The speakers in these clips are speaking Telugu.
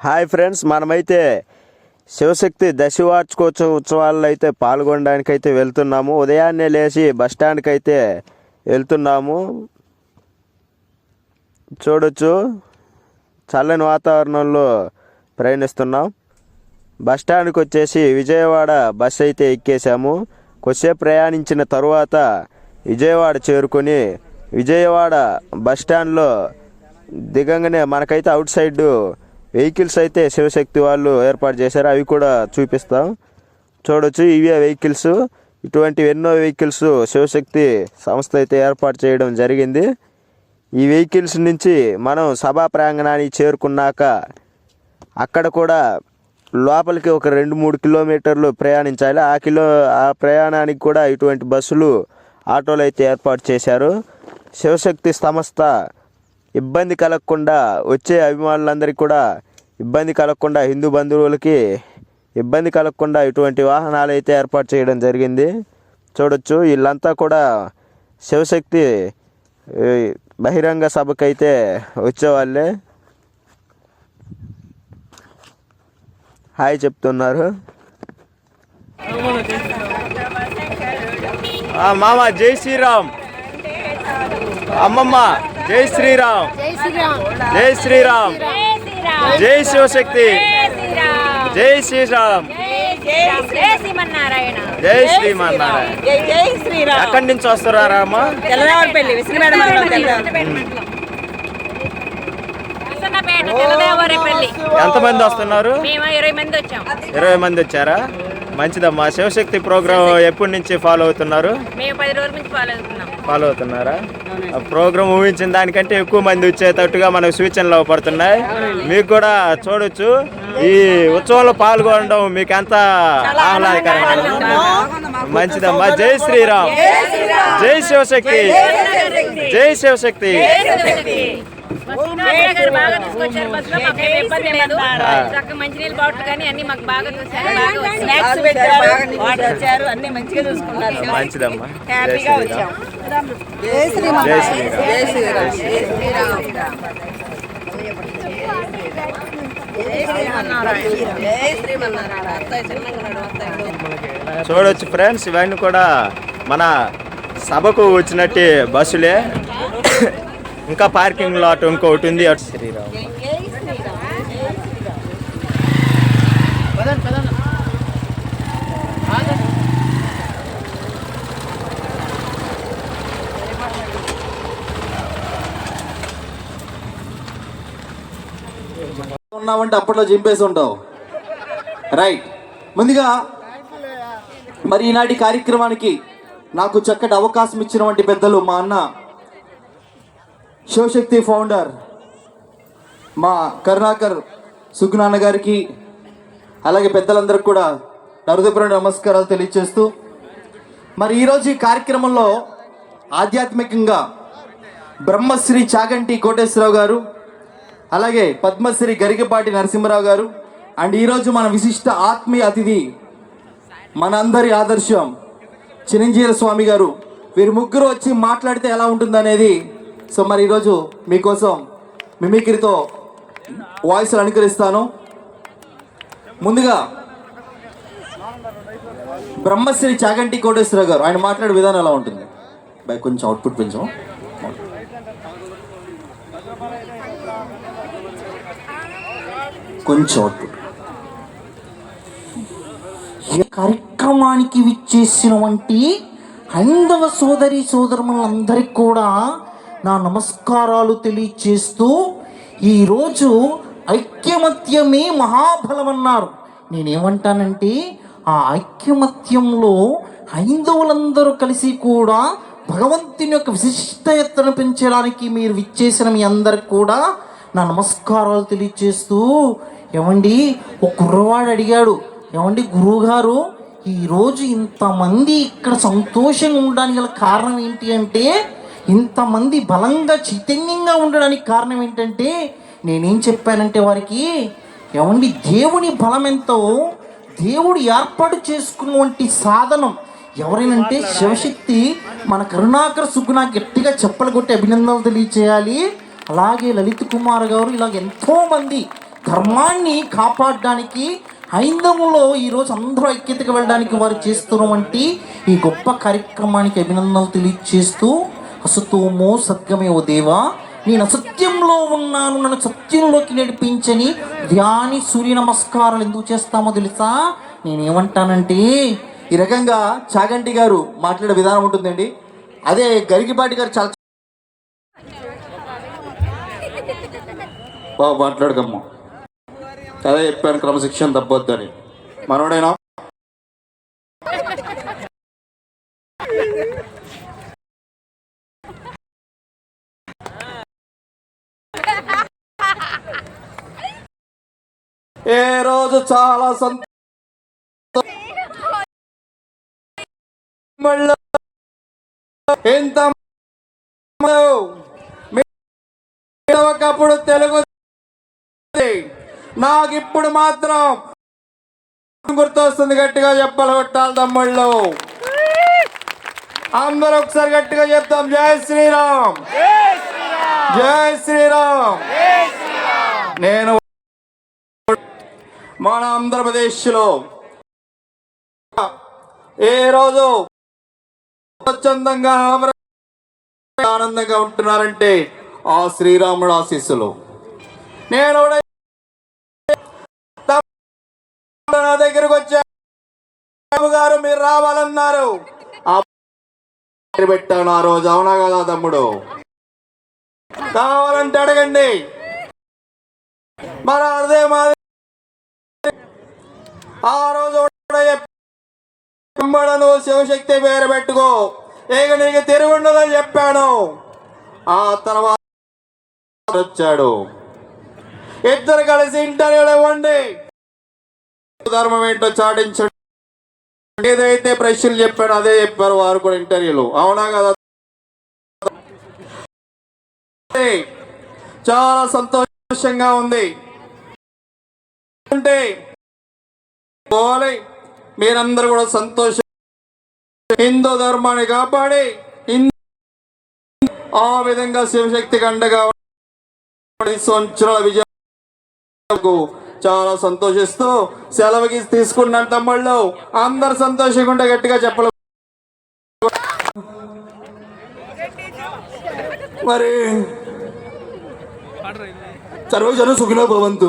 హాయ్ ఫ్రెండ్స్ మనమైతే శివశక్తి దశవార్షికోత్సవ ఉత్సవాల్లో అయితే పాల్గొనడానికి అయితే వెళ్తున్నాము. ఉదయాన్నే లేచి బస్ అయితే వెళ్తున్నాము. చూడొచ్చు చల్లని వాతావరణంలో ప్రయాణిస్తున్నాం. బస్ వచ్చేసి విజయవాడ బస్ అయితే ఎక్కేసాము కొద్దిసేపు ప్రయాణించిన తరువాత విజయవాడ చేరుకొని విజయవాడ బస్ దిగంగానే మనకైతే అవుట్ సైడ్ వెహికల్స్ అయితే శివశక్తి వాళ్ళు ఏర్పాటు చేశారు. అవి కూడా చూపిస్తాం. చూడొచ్చు ఇవే వెహికల్స్. ఇటువంటి ఎన్నో వెహికల్స్ శివశక్తి సంస్థ అయితే ఏర్పాటు చేయడం జరిగింది. ఈ వెహికల్స్ నుంచి మనం సభా ప్రాంగణానికి చేరుకున్నాక అక్కడ కూడా లోపలికి ఒక రెండు మూడు కిలోమీటర్లు ప్రయాణించాలి. ఆ కిలో ఆ ప్రయాణానికి కూడా ఇటువంటి బస్సులు ఆటోలు అయితే ఏర్పాటు చేశారు. శివశక్తి సంస్థ ఇబ్బంది కలగకుండా వచ్చే అభిమానులందరికీ కూడా ఇబ్బంది కలగకుండా హిందూ బంధువులకి ఇబ్బంది కలగకుండా ఇటువంటి వాహనాలు అయితే ఏర్పాటు చేయడం జరిగింది. చూడొచ్చు వీళ్ళంతా కూడా శివశక్తి బహిరంగ సభకైతే వచ్చేవాళ్ళే. హాయ్ చెప్తున్నారు. మామ జై శ్రీరామ్. అమ్మమ్మ. జై శ్రీరామ్. జై శ్రీరామ్. జై శ్రీరామ్. జై శివశక్తి. జై శ్రీరామ్. జై శ్రీమన్నారాయణ జై శ్రీమన్నారాయణ. జై జై శ్రీరామ్. ఎక్కడి నుంచి వస్తున్నారా అమ్మ? తెల్లవారిపల్లి ఎంతమంది వస్తున్నారు? మేము ఇరవై మంది వచ్చాం. ఇరవై మంది వచ్చారా? మంచిదమ్మా. శివశక్తి ప్రోగ్రామ్ ఎప్పటి నుంచి ఫాలో అవుతున్నారు? మేము పది రోజుల నుంచి ఫాలో అవుతున్నాం. ఫాలో అవుతున్నారా? ఆ ప్రోగ్రామ్ ఊహించిన దానికంటే ఎక్కువ మంది వచ్చేటట్టుగా మనకు సూచనలు పడుతున్నాయి మీకు కూడా చూడొచ్చు. ఈ ఉత్సవంలో పాల్గొనడం మీకు ఎంత ఆహ్లాదకరంగా మంచిదమ్మా. జై శ్రీరామ్. జై శివశక్తి. జై శివశక్తి. బాగా తీసుకొచ్చారు మాకు ఇబ్బంది లేదు. చక్కగా మంచినీళ్ళు బాటిల్ కానీ అన్ని మాకు బాగా చూసారు బాగా. స్నాక్స్ పెట్టారు వాటర్ వచ్చారు అన్ని మంచిగా చూసుకున్నారు. మంచిదమ్మా. హ్యాపీగా వచ్చాం జై శ్రీరామ్. జై శ్రీరామ్. జై శ్రీరామ్. చూడొచ్చు ఫ్రెండ్స్ ఇవన్నీ కూడా మన సభకు వచ్చినట్టు బస్సులే. ఇంకా పార్కింగ్ లాట్ ఇంకొకటి ఉంది. అటు శ్రీరామ్ ఉన్నావంటే అప్పట్లో చింపేసి ఉంటావు. రైట్ ముందుగా మరి ఈనాటి కార్యక్రమానికి నాకు చక్కటి అవకాశం ఇచ్చినటువంటి పెద్దలు మా అన్న శివశక్తి ఫౌండర్ మా కరుణాకర్ సుగ్నాన్న గారికి అలాగే పెద్దలందరికీ కూడా నరుదపురం నమస్కారాలు తెలియజేస్తూ మరి ఈరోజు ఈ కార్యక్రమంలో ఆధ్యాత్మికంగా బ్రహ్మశ్రీ చాగంటి కోటేశ్వరరావు గారు అలాగే పద్మశ్రీ గరికపాటి నరసింహరావు గారు అండ్ ఈరోజు మన విశిష్ట ఆత్మీయ అతిథి మనందరి ఆదర్శం చిరంజీవి స్వామి గారు. వీరు ముగ్గురు వచ్చి మాట్లాడితే ఎలా ఉంటుందనేది సో మరి ఈరోజు మీకోసం మిమిక్రీతో వాయిస్లు అనుకరిస్తాను. ముందుగా బ్రహ్మశ్రీ చాగంటి కోటేశ్వర గారు ఆయన మాట్లాడే విధానం ఎలా ఉంటుంది? బై కొంచెం అవుట్పుట్ పెంచాం. కొంచెం అవుట్పుట్ కార్యక్రమానికి విచ్చేసినటువంటి హైందవ సోదరి సోదరులందరికీ కూడా నా నమస్కారాలు తెలియచేస్తూ ఈరోజు ఐక్యమత్యమే మహాబలం అన్నారు నేనేమంటానంటే ఆ ఐక్యమత్యంలో హైందవులందరూ కలిసి కూడా భగవంతుని యొక్క విశిష్టతను పెంచడానికి మీరు విచ్చేసిన మీ అందరికి కూడా నా నమస్కారాలు తెలియచేస్తూ ఏమండి ఒక కుర్రవాడు అడిగాడు ఏమండి గురువుగారు ఈరోజు ఇంతమంది ఇక్కడ సంతోషంగా ఉండడానికి గల కారణం ఏంటి అంటే ఇంతమంది బలంగా చైతన్యంగా ఉండడానికి కారణం ఏంటంటే నేనేం చెప్పానంటే వారికి ఏమండి దేవుని బలం ఎంతో దేవుడు ఏర్పాటు చేసుకున్నటువంటి సాధనం. ఎవరైనంటే శివశక్తి మన కరుణాకర సుగ్గున గట్టిగా చెప్పలు కొట్టి అభినందనలు తెలియచేయాలి. అలాగే లలిత్ కుమార్ గారు ఇలాగ ఎంతో మంది ధర్మాన్ని కాపాడడానికి హైందవంలో ఈరోజు అందరూ ఐక్యతగా వెళ్ళడానికి వారు చేస్తున్నటువంటి ఈ గొప్ప కార్యక్రమానికి అభినందనలు తెలియజేస్తూ అసతోమో సత్యమే ఓ దేవా? నేను అసత్యంలో ఉన్నాను నన్ను సత్యంలోకి నడిపించని ధ్యాని సూర్య నమస్కారాలు ఎందుకు చేస్తామో తెలుసా? నేనేమంటానంటే ఈ రకంగా చాగంటి గారు మాట్లాడే విధానం ఉంటుందండి. అదే గరిగిపాటి గారు చాలా బాబు మాట్లాడకమ్మా. అదే చెప్పాను క్రమశిక్షణ తప్పొద్దని. మనోడేనా? ఏ రోజు చాలా సంత ఎంత ఒకప్పుడు తెలుగు నాకు ఇప్పుడు మాత్రం గుర్తొస్తుంది గట్టిగా చెప్పాలి కొట్టాలి తమ్ముళ్ళు. అందరూ ఒకసారి గట్టిగా చెప్తాం జై శ్రీరామ్. జై శ్రీరామ్. నేను మన ఆంధ్రప్రదేశ్లో ఏ రోజు స్వచ్ఛందంగా ఆనందంగా ఉంటున్నారంటే ఆ శ్రీరాముడు ఆశీస్సులు. నేను కూడా నా దగ్గరకు వచ్చాను. గారు మీరు రావాలన్నారు. పెట్టాను ఆ రోజు. అవునా కదా తమ్ముడు? కావాలంటే అడగండి. మరి అదే మాది ఆ రోజు కూడా శివశక్తి పేరు పెట్టుకో. ఇక నీకు తిరుగుండదని చెప్పాను. ఆ తర్వాత వచ్చాడు. ఇద్దరు కలిసి ఇంటర్వ్యూలు ఇవ్వండి. ధర్మం ఏంటో చాటించండి. ఏదైతే ప్రశ్నలు చెప్పాడో అదే చెప్పారు వారు కూడా ఇంటర్వ్యూలు. అవునా కదా? చాలా సంతోషంగా ఉంది. అంటే పోవాలి మీరందరూ కూడా సంతోషం. హిందూ ధర్మాన్ని కాపాడి. ఆ విధంగా శివశక్తి కండగా సంవత్సరాల విజయకు చాలా సంతోషిస్తూ సెలవుకి తీసుకున్నాను తమ్ముళ్ళు అందరు సంతోషంగా ఉంటే గట్టిగా చెప్పలే. మరి సర్వజన సుఖిన భవంతు.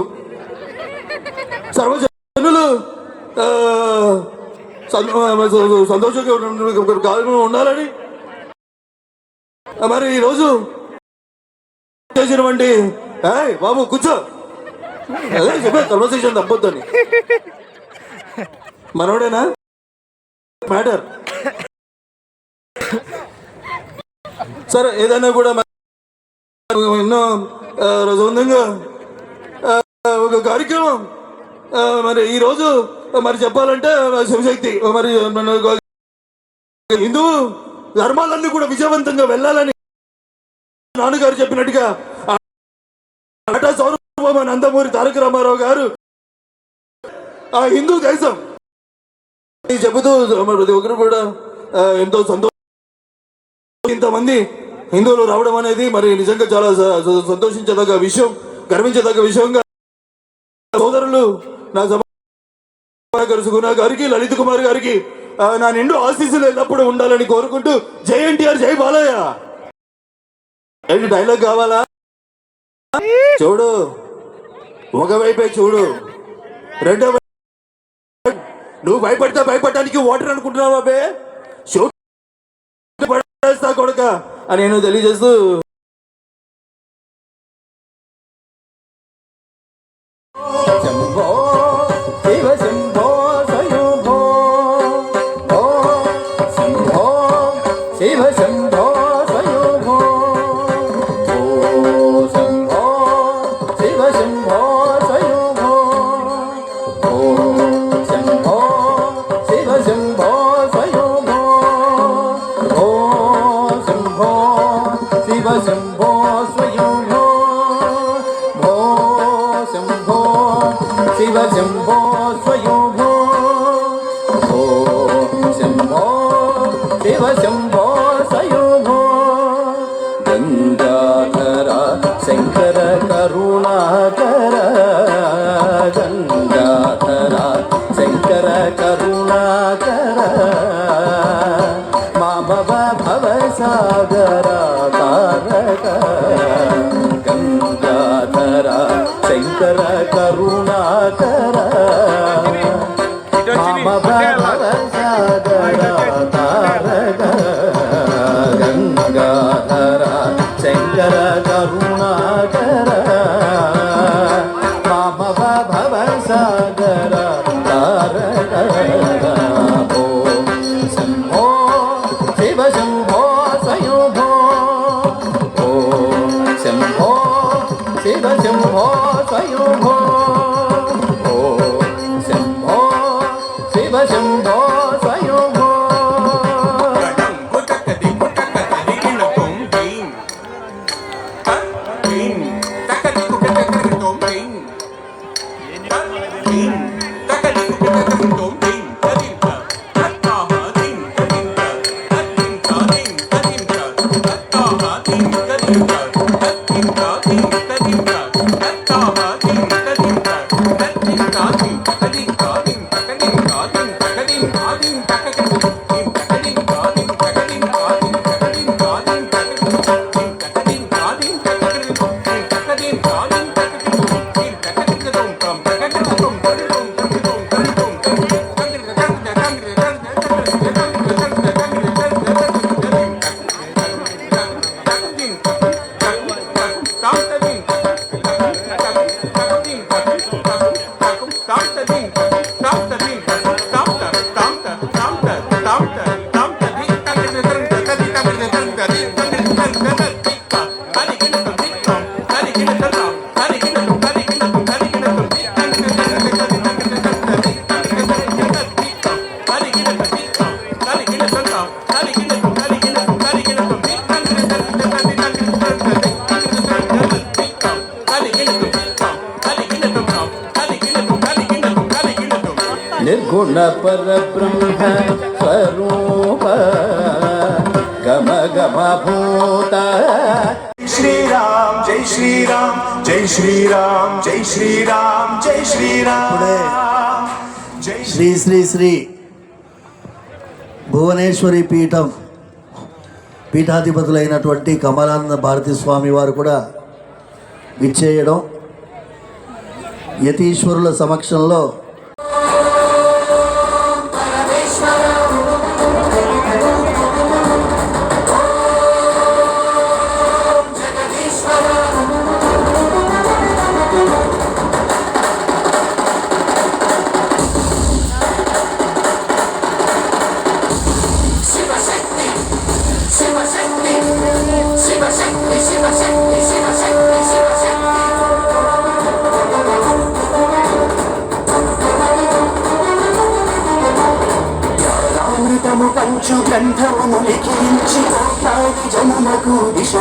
సర్వజనులు సంతోషంగా కార్యక్రమం ఉండాలని. మరి ఈరోజు చేసినటువంటి బాబు కూర్చో. అదే చెప్పే కన్వర్సేషన్ తప్పొద్దని. మనోడేనా? మ్యాటర్. సరే ఏదైనా కూడా ఎన్నో ఆ, సొంతంగా ఒక కార్యక్రమం. మరి ఈరోజు మరి చెప్పాలంటే శివశక్తి మరి హిందూ ధర్మాలన్నీ కూడా విజయవంతంగా వెళ్ళాలని నాన్నగారు చెప్పినట్టుగా నటా సౌరభ నందమూరి తారక రామారావు గారు ఆ హిందూ దేశం చెబుతూ ప్రతి ఒక్కరు కూడా ఎంతో సంతోషం ఇంతమంది హిందువులు రావడం అనేది మరి నిజంగా చాలా సంతోషించదగ్గ విషయం గర్వించదగ్గ విషయంగా సోదరులు నా సభ గారికి లలిత్ కుమార్ గారికి నా నిండు ఆశీస్సులు ఎల్లప్పుడూ ఉండాలని కోరుకుంటూ జై ఎన్టీఆర్ జై బాలయ్య. ఏంటి డైలాగ్ కావాలా? చూడు. ఒకవైపే చూడు. రెండో వైపు నువ్వు భయపడితే భయపడటానికి ఓటర్ అనుకుంటున్నావు బాబే షో పడేస్తా కొడక అని నేను తెలియజేస్తూ నిర్గుణ పరబ్రహ్మ స్వరూప గమ గమ భూత శ్రీరామ్ జై శ్రీరామ్ జై శ్రీరామ్ జై శ్రీరామ్ జై శ్రీరామ్ జై శ్రీ శ్రీ శ్రీ భువనేశ్వరి పీఠం పీఠాధిపతులైనటువంటి కమలానంద భారతి స్వామి వారు కూడా విచ్చేయడం యతీశ్వరుల సమక్షంలో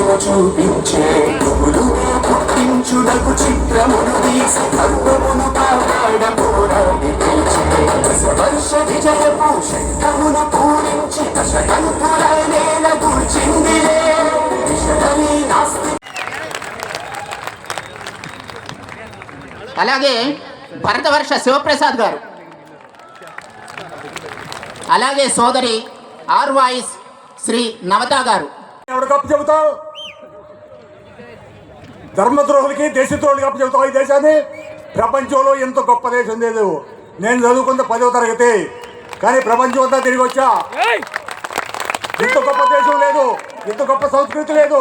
దిశను చూపించే గురువులు పుట్టించుటకు చిత్రమును తీసి ధర్మమును కాపాడ పోరాడి పిలిచే దశవర్ష విజయపు శంఖమును పూరించి దశకంఠుల నేల కూర్చిందిలే అలాగే భరతవర్ష శివప్రసాద్ గారు. అలాగే సోదరి ఆర్ వాయిస్ శ్రీ నవత గారు. ఎవడు కప్పు చెబుతావు? ధర్మద్రోహులకి దేశద్రోహులకి కప్పు చెబుతావు ఈ దేశాన్ని ప్రపంచంలో ఎంత గొప్ప దేశం లేదు. నేను చదువుకున్న పదవ తరగతి. కానీ ప్రపంచం అంతా తిరిగి వచ్చా. ఇంత గొప్ప దేశం లేదు. ఇంత గొప్ప సంస్కృతి లేదు.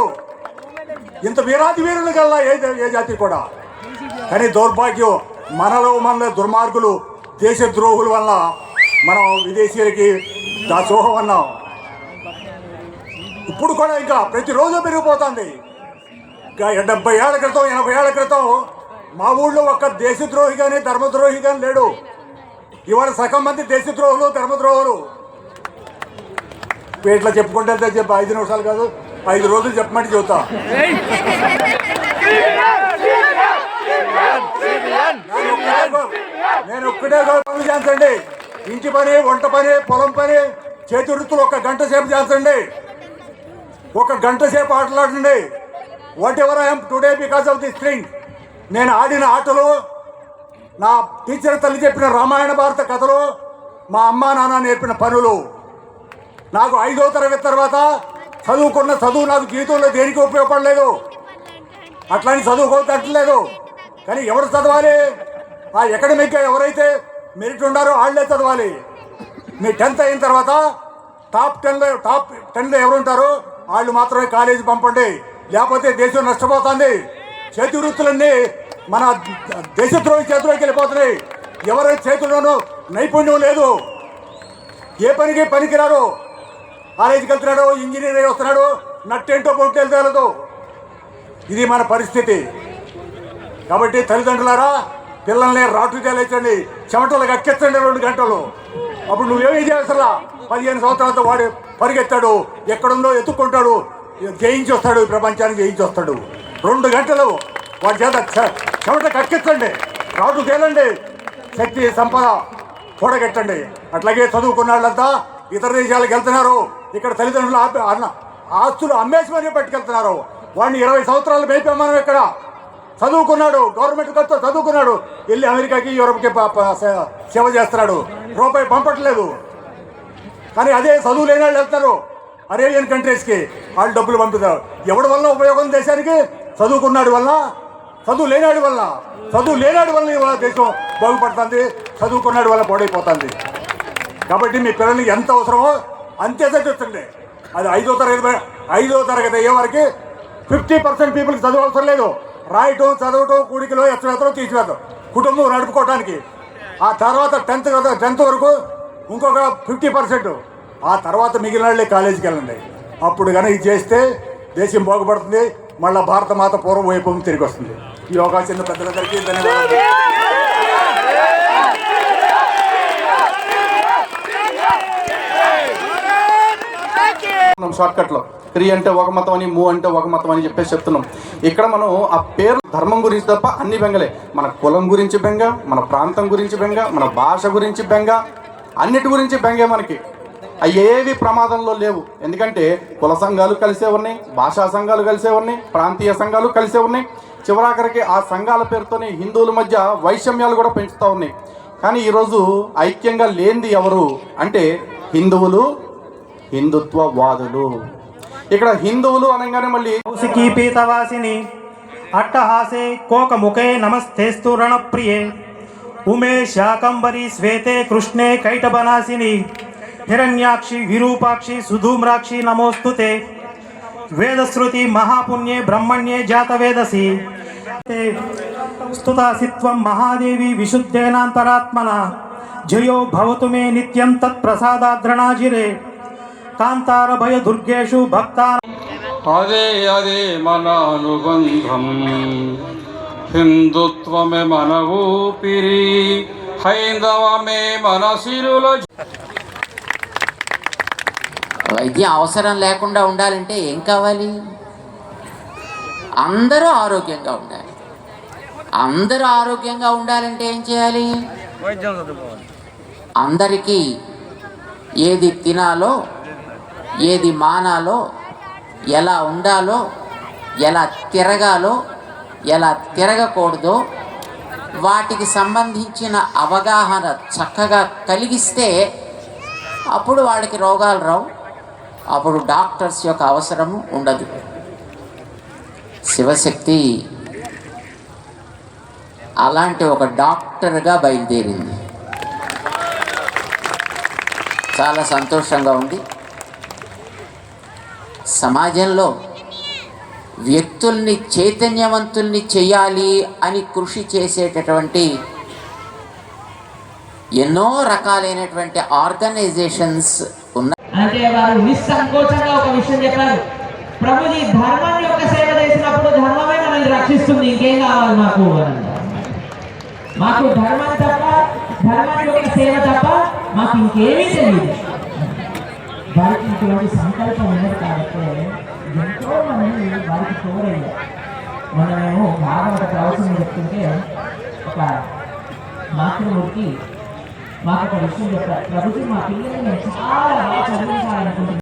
ఇంత వీరాది వీరులు కల్లా ఏ ఏ జాతి కూడా. కానీ దౌర్భాగ్యం మనలో మన దుర్మార్గులు దేశద్రోహుల వల్ల మనం విదేశీయులకి దాసోహం అన్నాం. ఇప్పుడు కూడా ఇంకా ప్రతిరోజు పెరిగిపోతుంది. డెబ్బై ఏళ్ళ క్రితం ఎనభై ఏళ్ళ క్రితం మా ఊళ్ళో ఒక్క దేశద్రోహి కానీ ధర్మద్రోహి కానీ లేడు. ఇవాళ సగం మంది దేశద్రోహులు ధర్మద్రోహులు. ఇట్లా చెప్పుకుంటే చెప్పి ఐదు నిమిషాలు కాదు ఐదు రోజులు చెప్పమంటే చెబుతా. నేను ఒక్కడే గో- పనులు చేస్తండి ఇంటి పని వంట పని పొలం పని చేతి వృత్తులు ఒక గంట సేపు చేస్తండి ఒక గంట సేపు ఆటలాడండి whatever I'm today because of this thing నేను ఆడిన ఆటలు నా టీచర్ తల్లి చెప్పిన రామాయణ భారత కథలు మా అమ్మా నాన్న నేర్పిన పనులు. నాకు ఐదో తరగతి తర్వాత చదువుకున్న చదువు నాకు జీవితంలో దేనికి ఉపయోగపడలేదు? అట్లని చదువుకోవట్లేదు కానీ ఎవరు చదవాలి? ఆ అకాడమిక్గా ఎవరైతే మెరిట్ ఉండారో వాళ్ళే చదవాలి. మీ టెన్త్ అయిన తర్వాత టాప్ టెన్లో టాప్ టెన్లో ఎవరుంటారో వాళ్ళు మాత్రమే కాలేజీ పంపండి. లేకపోతే దేశం నష్టపోతుంది. చేతి వృత్తులన్నీ మన దేశద్రోహి చేతిలోకి వెళ్ళిపోతున్నాయి. ఎవరి చేతుల్లోనూ నైపుణ్యం లేదు. ఏ పనికి పనికిరాడు? కాలేజీకి వెళ్తున్నాడు ఇంజనీర్ అయి వస్తున్నాడు నట్టేంటో పొట్టు వెళ్తాడు ఇది మన పరిస్థితి. కాబట్టి తల్లిదండ్రులారా పిల్లల్ని రాటు తేలేచండి చెమటలు కక్కించండి రెండు గంటలు. అప్పుడు నువ్వేమీ చేయాల్సలా పదిహేను సంవత్సరాలతో వాడు పరిగెత్తాడు ఎక్కడుందో ఎత్తుక్కుంటాడు జయించి వస్తాడు ఈ ప్రపంచాన్ని జయించి వస్తాడు రెండు గంటలు వాడి చేత చెమట కక్కించండి. రాటు తేలండి. శక్తి సంపద కూడగట్టండి. అట్లాగే చదువుకున్న వాళ్ళంతా ఇతర దేశాలకు వెళ్తున్నారు. ఇక్కడ తల్లిదండ్రులు అన్న ఆస్తులు అమ్మేసి మరీ పట్టుకెళ్తున్నారు. వాడిని ఇరవై సంవత్సరాలు మేపాం మనం ఇక్కడ. చదువుకున్నాడు గవర్నమెంట్ ఖర్చు చదువుకున్నాడు. వెళ్ళి అమెరికాకి యూరోప్కి సేవ చేస్తున్నాడు. రూపాయి పంపట్లేదు. కానీ అదే చదువు లేని వాళ్ళు వెళ్తారు అరేబియన్ కంట్రీస్కి వాళ్ళు డబ్బులు పంపుతారు. ఎవడి వల్ల ఉపయోగం దేశానికి? చదువుకున్నాడు వల్ల చదువు లేనాడు వల్ల చదువు లేనాడు వల్ల ఇవాళ దేశం బాగుపడుతుంది చదువుకున్నాడు వల్ల పాడైపోతుంది. కాబట్టి మీ పిల్లల్ని ఎంత అవసరమో అంతే చదివించండి. అది ఐదో తరగతి ఐదో తరగతి అయ్యే వరకు ఫిఫ్టీ పర్సెంట్ పీపుల్కి చదువు అవసరం లేదు. రాయటం చదవటం కూడికలో ఎత్తవేతలో తీసివేతం కుటుంబం నడుపుకోవడానికి ఆ తర్వాత టెన్త్ కదా టెన్త్ వరకు ఇంకొక ఫిఫ్టీ పర్సెంట్ ఆ తర్వాత మిగిలిన వాళ్ళే కాలేజీకి వెళ్ళండి. అప్పుడు కనుక ఇది చేస్తే దేశం బాగుపడుతుంది మళ్ళీ భారత మాత పూర్వ వైభవం తిరిగి వస్తుంది. ఈ అవకాశం పెద్దలందరికీ ధన్యవాదాలు. మనం షార్ట్కట్లో క్రీ అంటే ఒక మతం అని మూ అంటే ఒక మతం అని చెప్పేసి చెప్తున్నాం. ఇక్కడ మనం ఆ పేరు ధర్మం గురించి తప్ప అన్ని బెంగలే. మన కులం గురించి బెంగ మన ప్రాంతం గురించి బెంగ మన భాష గురించి బెంగ అన్నిటి గురించి బెంగే మనకి. అవి ఏవి ప్రమాదంలో లేవు. ఎందుకంటే కుల సంఘాలు కలిసే ఉన్నాయి భాషా సంఘాలు కలిసే ఉన్నాయి ప్రాంతీయ సంఘాలు కలిసే ఉన్నాయి చివరాఖరికి ఆ సంఘాల పేరుతోనే హిందువుల మధ్య వైషమ్యాలు కూడా పెంచుతూ ఉన్నాయి. కానీ ఈరోజు ఐక్యంగా లేనిది ఎవరు అంటే హిందువులు హిందుత్వవాదులు. ఇక్కడ హిందువులు అనగానే మళ్ళీ కౌశికీ పీతవాసిని అట్టహాసే కోకముఖే నమస్తేస్తు రణప్రియే. ఉమే శాకంబరి శ్వేతే కృష్ణే కైటబనాసిని हिरण्याक्षी, विरूपाक्षी, सुधूम्राक्षी नमोस्तुते वेदश्रुति, महापुण्ये, ब्रह्मण्ये, जातवेदसी। ते स्तुतासि महादेवी विशुद्धेनान्तरात्मना। जयो भवतु मे नित्यं तत्प्रसादाद्रणाजिरे। कान्तारभयदुर्गेषु भक्ता हरे हरे मनानुबन्धम्। हिन्दुत्वमे मनवूपिरि हैन्दवमे मनसिरुलज వైద్యం అవసరం లేకుండా ఉండాలంటే ఏం కావాలి? అందరూ ఆరోగ్యంగా ఉండాలి. అందరూ ఆరోగ్యంగా ఉండాలంటే ఏం చేయాలి? అందరికీ ఏది తినాలో ఏది మానాలో ఎలా ఉండాలో ఎలా తిరగాలో ఎలా తిరగకూడదో వాటికి సంబంధించిన అవగాహన చక్కగా కలిగిస్తే అప్పుడు వాడికి రోగాలు రావు. అప్పుడు డాక్టర్స్ యొక్క అవసరం ఉండదు. శివశక్తి అలాంటి ఒక డాక్టర్గా బయలుదేరింది. చాలా సంతోషంగా ఉంది. సమాజంలో వ్యక్తుల్ని చైతన్యవంతుల్ని చేయాలి అని కృషి చేసేటటువంటి ఎన్నో రకాలైనటువంటి ఆర్గనైజేషన్స్ ఉన్నాయి అంటే వారు నిస్సంకోచంగా ఒక విషయం చెప్పారు. ప్రభుజీ ధర్మం యొక్క సేవ చేసినప్పుడు ధర్మమే మనల్ని రక్షిస్తుంది. ఇంకేం కావాలి మాకు అని మాకు ధర్మం తప్ప ధర్మం యొక్క సేవ తప్ప మాకు ఇంకేమీ తెలియదు. వారికి ఇటువంటి సంకల్పం ఉన్నది కాబట్టి ఎంతో మంది వారికి తోడయ్యారు. మనమేమో భాగవత ప్రవచనం చెప్తుంటే ఒక మాతృమూర్తి మాకు ఒక విషయం చెప్పారు ప్రభుత్వం మా పిల్లల్ని చాలా బాగా చదివించాలనుకుంటున్నాం